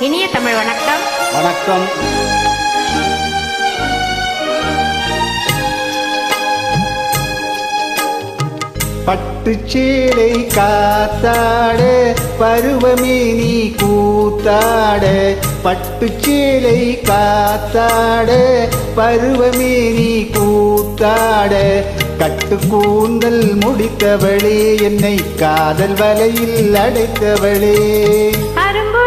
இனிய தமிழ் வணக்கம். வணக்கம். பட்டுச்சேலை காத்தாட பருவமே நீ கூத்தாட. பட்டுச்சேலை காத்தாட பருவமே நீ கூத்தாட. கட்டு கூந்தல் முடித்தவளே என்னை காதல் வலையில் அடைத்தவளே. அரும்பு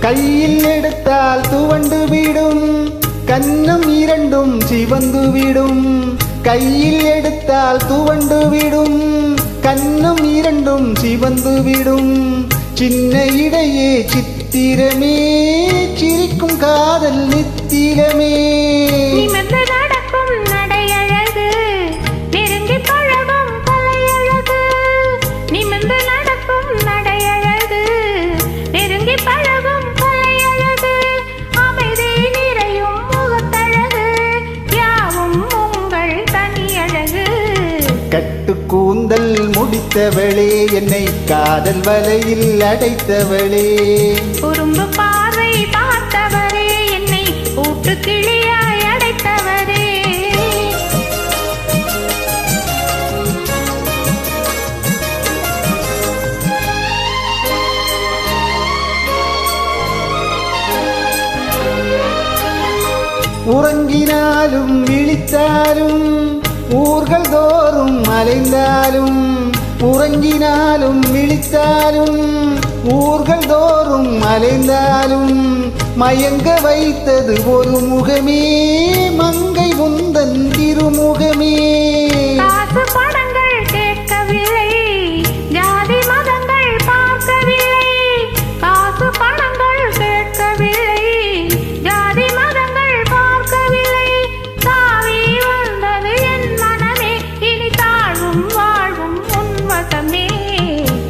கையில் எடுத்தால் துவண்டு விடும் கன்னம் இரண்டும் சிவந்து விடும். கையில் எடுத்தால் துவண்டு விடும் கன்னம் இரண்டும் சிவந்து விடும். சின்ன இடையே சித்திரமே சிரிக்கும் காதல் நித்திரமே. கட்டு கூந்தல் முடித்தவளே என்னை காதல் வலையில் அடைத்தவளே. குறும்பு பார்வை பார்த்தவரே என்னை ஊட்டு கிளியாய் அடைத்தவரே. உறங்கினாலும் விழித்தாலும் ஊர்கள் அலைந்தாலும் உறங்கினாலும் விழித்தாலும் ஊர்கள் தோறும் அலைந்தாலும் மயங்க வைத்தது ஒரு முகமே மங்கை உந்தன் திருமுகமே.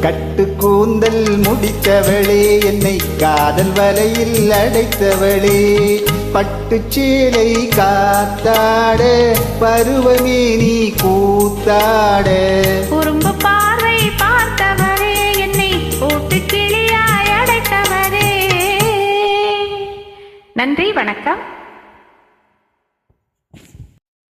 கட்டு கூந்தல் முடித்தவளே என்னை காதல் வலையில் அடைத்தவளே. பட்டுச்சேலை காத்தாட பருவமே நீ கூத்தாட. குறும்பு பார்வை பார்த்தவரே என்னை போட்டு கிளியாய் அடைத்தவரே. நன்றி வணக்கம்.